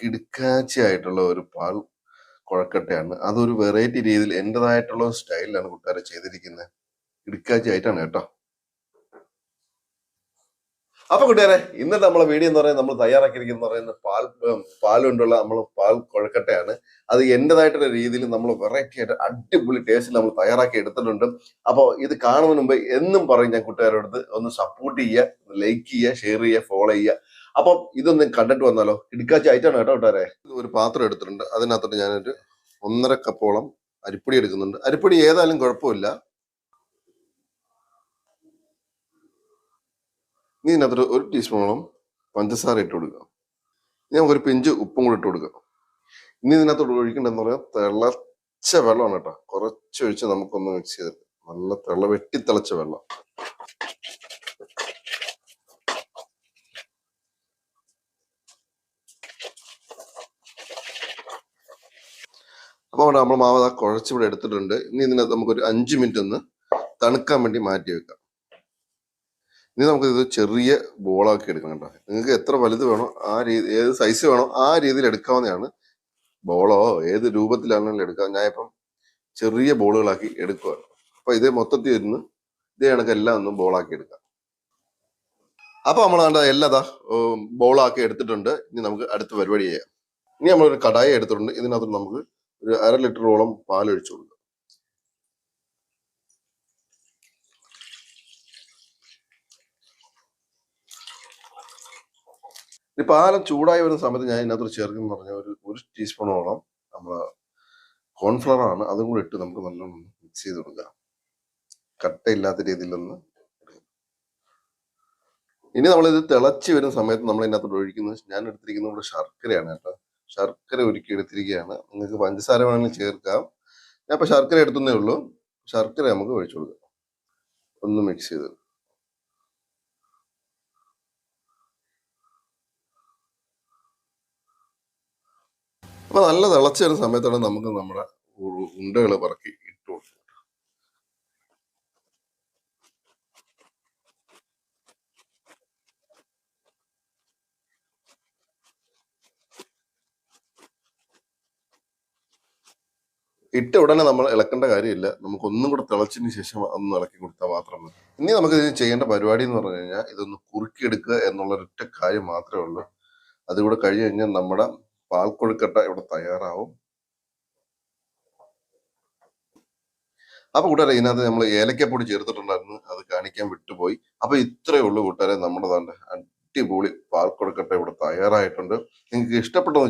കിടുക്കാച്ചയായിട്ടുള്ള ഒരു പാൽ കുഴക്കട്ടയാണ്. അതൊരു വെറൈറ്റി രീതിയിൽ എന്റെതായിട്ടുള്ള സ്റ്റൈലിലാണ് കൂട്ടുകാരെ ചെയ്തിരിക്കുന്നത് കിടുക്കാച്ചയായിട്ടാണ് കേട്ടോ. അപ്പൊ കൂട്ടുകാരെ ഇന്നത്തെ നമ്മളെ വീഡിയോ എന്ന് പറയുന്നത് നമ്മൾ തയ്യാറാക്കിയിരിക്കുന്ന പറയുന്നത് പാൽ പാൽ കൊണ്ടുള്ള നമ്മൾ പാൽ കൊഴക്കട്ടയാണ്. അത് എന്റെതായിട്ടുള്ള രീതിയിൽ നമ്മൾ വെറൈറ്റി ആയിട്ട് അടിപൊളി ടേസ്റ്റിൽ നമ്മൾ തയ്യാറാക്കി എടുത്തിട്ടുണ്ട്. അപ്പോൾ ഇത് കാണുന്നതിന് മുമ്പ് എന്നും പറയും ഞാൻ കൂട്ടുകാരോട് ഒന്ന് സപ്പോർട്ട് ചെയ്യുക ലൈക്ക് ചെയ്യുക ഷെയർ ചെയ്യുക ഫോളോ ചെയ്യുക. അപ്പം ഇതൊന്നും കണ്ടിട്ട് വന്നാലോ? ഇടുക്കാച്ച ആയിട്ടാണ് കേട്ടോ കൂട്ടുകാരെ. ഒരു പാത്രം എടുത്തിട്ടുണ്ട്. അതിനകത്തോട്ട് ഞാനൊരു ഒന്നര കപ്പോളം അരിപ്പൊടി എടുക്കുന്നുണ്ട്. അരിപ്പൊടി ഏതായാലും കുഴപ്പമില്ല. ഇനി ഇതിനകത്ത് ഒരു ടീസ്പൂണോളം പഞ്ചസാര ഇട്ട് കൊടുക്കുക ഇനി നമുക്കൊരു പിഞ്ച് ഉപ്പും കൂടി ഇട്ട് കൊടുക്കുക ഇനി ഇതിനകത്ത് ഒഴിക്കേണ്ടതെന്ന് പറയാം തിളച്ച വെള്ളമാണ് കേട്ടോ. കുറച്ച് ഒഴിച്ച് നമുക്കൊന്ന് മിക്സ് ചെയ്തിട്ട് നല്ല തിള വെട്ടി തിളച്ച വെള്ളം. അപ്പോൾ അവിടെ നമ്മൾ മാവ് കുഴച്ചിവിടെ എടുത്തിട്ടുണ്ട്. ഇനി ഇതിനകത്ത് നമുക്കൊരു അഞ്ച് മിനിറ്റ് ഒന്ന് തണുക്കാൻ വേണ്ടി മാറ്റി വെക്കാം. ഇനി നമുക്ക് ഇത് ചെറിയ ബോളാക്കി എടുക്കണം കേട്ടോ. നിങ്ങൾക്ക് എത്ര വലുത് വേണോ ആ രീതി ഏത് സൈസ് വേണോ ആ രീതിയിൽ എടുക്കാവുന്നതാണ് ബോളോ ഏത് രൂപത്തിലാണെങ്കിലും ഞാൻ ഇപ്പം ചെറിയ ബോളുകളാക്കി എടുക്കുക അപ്പൊ ഇത് മൊത്തത്തിൽ ഇരുന്ന് ഇതേ കണക്ക് എല്ലാം ഒന്നും ബോളാക്കി എടുക്കാം. അപ്പൊ നമ്മൾ കണ്ട എല്ലാ ബോളാക്കി എടുത്തിട്ടുണ്ട്. ഇനി നമുക്ക് അടുത്ത പരിപാടി ചെയ്യാം. ഇനി നമ്മളൊരു കടായി എടുത്തിട്ടുണ്ട്. ഇതിനകത്ത് നമുക്ക് ഒരു അര ലിറ്ററോളം പാൽ കൊടുക്കാം ഈ പാലം ചൂടായി വരുന്ന സമയത്ത് ഞാൻ ഇതിനകത്ത് ചേർക്കുന്ന പറഞ്ഞ ഒരു ഒരു ടീസ്പൂണോളം നമ്മൾ കോൺഫ്ലവർ ആണ്. അതും കൂടി ഇട്ട് നമുക്ക് നല്ലോണം മിക്സ് ചെയ്ത് കൊടുക്കാം. കട്ടയില്ലാത്ത രീതിയിലൊന്ന് ഇനി നമ്മളിത് തിളച്ച് വരുന്ന സമയത്ത് നമ്മൾ ഇതിനകത്തോട്ട് ഒഴിക്കുന്നത് ഞാൻ എടുത്തിരിക്കുന്നത് ഇവിടെ ശർക്കരയാണ് കേട്ടോ. ശർക്കര ഒരുക്കി എടുത്തിരിക്കുകയാണ്. നിങ്ങൾക്ക് പഞ്ചസാര വേണമെങ്കിൽ ചേർക്കാം. ഞാൻ ഇപ്പൊ ശർക്കര എടുത്തുന്നേ ഉള്ളൂ. ശർക്കര നമുക്ക് ഒഴിച്ചു കൊടുക്കാം. ഒന്ന് മിക്സ് ചെയ്ത് അപ്പൊ നല്ല തിളച്ച ഒരു സമയത്താണ് നമുക്ക് നമ്മുടെ ഉണ്ടകൾ പറക്കി ഇട്ട് ഇട്ട ഉടനെ നമ്മൾ ഇളക്കേണ്ട കാര്യമില്ല. നമുക്ക് ഒന്നും കൂടെ തിളച്ചതിന് ശേഷം ഒന്ന് ഇളക്കി കൊടുത്താൽ മാത്രം മതി. ഇനി നമുക്ക് ഇതിന് ചെയ്യേണ്ട പരിപാടി എന്ന് പറഞ്ഞു കഴിഞ്ഞാൽ ഇതൊന്ന് കുറുക്കിയെടുക്കുക എന്നുള്ള ഒറ്റ കാര്യം മാത്രമേ ഉള്ളൂ. അതുകൂടെ കഴിഞ്ഞ് കഴിഞ്ഞാൽ നമ്മുടെ പാൽക്കൊഴുക്കട്ട ഇവിടെ തയ്യാറാവും. അപ്പൊ കൂട്ടുകാരെ ഇതിനകത്ത് നമ്മൾ ഏലക്കപ്പൊടി ചേർത്തിട്ടുണ്ടായിരുന്നു. അത് കാണിക്കാൻ വിട്ടുപോയി. അപ്പൊ ഇത്രയേ ഉള്ളൂ കൂട്ടുകാരെ നമ്മുടെ അടിപൊളി പാൽക്കൊഴുക്കട്ട ഇവിടെ തയ്യാറായിട്ടുണ്ട്. നിങ്ങൾക്ക് ഇഷ്ടപ്പെട്ടു